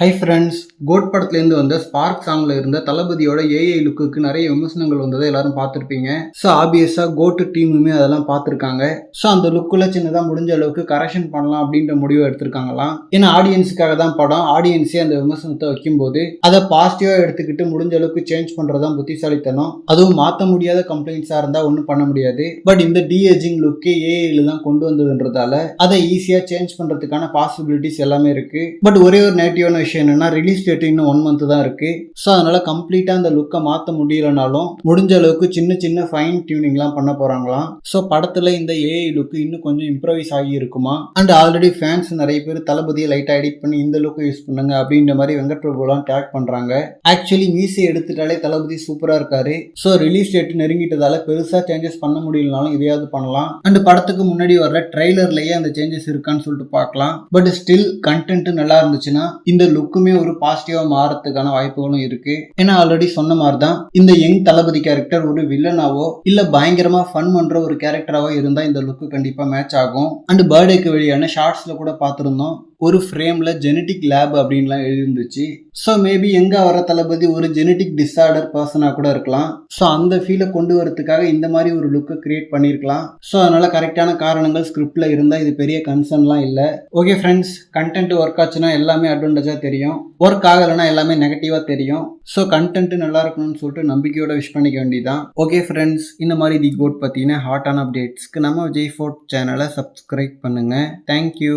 Hi friends code படத்துலேருந்து வந்த spark சாங்ல இருந்த தளபதியோட ஏஐ லுக்குக்கு நிறைய விமர்சனங்கள் வந்ததை எல்லாரும் பார்த்துருப்பீங்க. ஸோ ஆப்வியஸாக கோட்டு டீமுமே அதெல்லாம் பார்த்துருக்காங்க. ஸோ அந்த லுக்கில் சின்னதாக முடிஞ்ச அளவுக்கு கரெக்ஷன் பண்ணலாம் அப்படின்ற முடிவை எடுத்திருக்காங்களாம். ஏன்னா ஆடியன்ஸுக்காக தான் படம். ஆடியன்ஸே அந்த விமர்சனத்தை வைக்கும்போது அதை பாசிட்டிவாக எடுத்துக்கிட்டு முடிஞ்ச அளவுக்கு சேஞ்ச் பண்ணுறது தான் புத்திசாலித்தனம். அதுவும் மாற்ற முடியாத கம்ப்ளைண்ட்ஸாக இருந்தால் ஒன்றும் பண்ண முடியாது. பட் இந்த டிஏஜிங் லுக்கே ஏஐயில் தான் கொண்டு வந்ததுன்றதால அதை ஈஸியாக சேஞ்ச் பண்ணுறதுக்கான பாசிபிலிட்டிஸ் எல்லாமே இருக்குது பட் ஒரே ஒரு நெகட்டிவான விஷயம் என்னன்னா ரிலீஸ் டேட் இன்னும் ஒன் மந்த் தான் இருக்கு. ஸோ அதனால கம்ப்ளீட்டா அந்த லுக்கை மாற்ற முடியலனாலும் முடிஞ்ச அளவுக்கு சின்ன சின்ன ஃபைன் டியூனிங்லாம் பண்ண போறாங்களாம். ஸோ படத்துல இந்த ஏஐ லுக் இன்னும் கொஞ்சம் இம்ப்ரவைஸ் ஆகி இருக்குமா? அண்ட் ஆல்ரெடி ஃபேன்ஸ் நிறைய பேர் தளபதியை லைட்டா எடிட் பண்ணி இந்த லுக்கை யூஸ் பண்ணுங்க அப்படின்ற மாதிரி வெங்கட் பிரபுலாம் டேக் பண்றாங்க. ஆக்சுவலி மீசை எடுத்துட்டாலே தளபதி சூப்பரா இருக்காரு. ஸோ ரிலீஸ் டேட் நெருங்கிட்டதால பெருசா சேஞ்சஸ் பண்ண முடியலனாலும் இதையாவது பண்ணலாம். அண்ட் படத்துக்கு முன்னாடி வர்ற ட்ரெய்லர்லயே அந்த சேஞ்சஸ் இருக்கான்னு சொல்லிட்டு பார்க்கலாம். பட் ஸ்டில் கண்டென்ட் நல்லா இருந்துச்சுன்னா இந்த லுக்குமே ஒரு பாசிட்டிவாக மாறதுக்கான வாய்ப்புகளும் இருக்கு. ஏன்னா ஆல்ரெடி சொன்ன மாதிரி தான் இந்த யங் தளபதி கேரக்டர் ஒரு வில்லனாவோ இல்ல பயங்கரமா ஃபன் பண்ற ஒரு கேரக்டராவோ இருந்தா இந்த லுக்கு கண்டிப்பா மேட்ச் ஆகும். அண்ட் பர்த்டேக்கு வெளியான ஷார்ட்ஸ்ல கூட பார்த்துருந்தோம். ஒரு ஃப்ரேம்ல ஜெனட்டிக் லேப் அப்படின்லாம் எழுதிருந்துச்சு. ஸோ மேபி எங்க வர தளபதி ஒரு ஜெனட்டிக் டிஸார்டர் பர்சனாக கூட இருக்கலாம். ஸோ அந்த ஃபீலை கொண்டு வரதுக்காக இந்த மாதிரி ஒரு லுக்கை கிரியேட் பண்ணியிருக்கலாம் ஸோ அதனால கரெக்டான காரணங்கள் ஸ்கிரிப்ட்ல இருந்தால் இது பெரிய கன்சர்ன்லாம் இல்லை. ஓகே ஃப்ரெண்ட்ஸ் கண்டென்ட் ஒர்க் ஆச்சுன்னா எல்லாமே அட்வான்டேஜாக தெரியும். ஒர்க் ஆகலைன்னா எல்லாமே நெகட்டிவாக தெரியும். ஸோ கண்டென்ட் நல்லா இருக்கணும்னு சொல்லிட்டு நம்பிக்கையோட விஷ் பண்ணிக்க வேண்டியதான் ஓகே ஃப்ரெண்ட்ஸ் இந்த மாதிரி தி கோட் ஹாட் ஹாட்டான அப்டேட்ஸ்க்கு நம்ம விஜய் ஃபோர்ட் சேனலை சப்ஸ்கிரைப் பண்ணுங்கள் தேங்க்யூ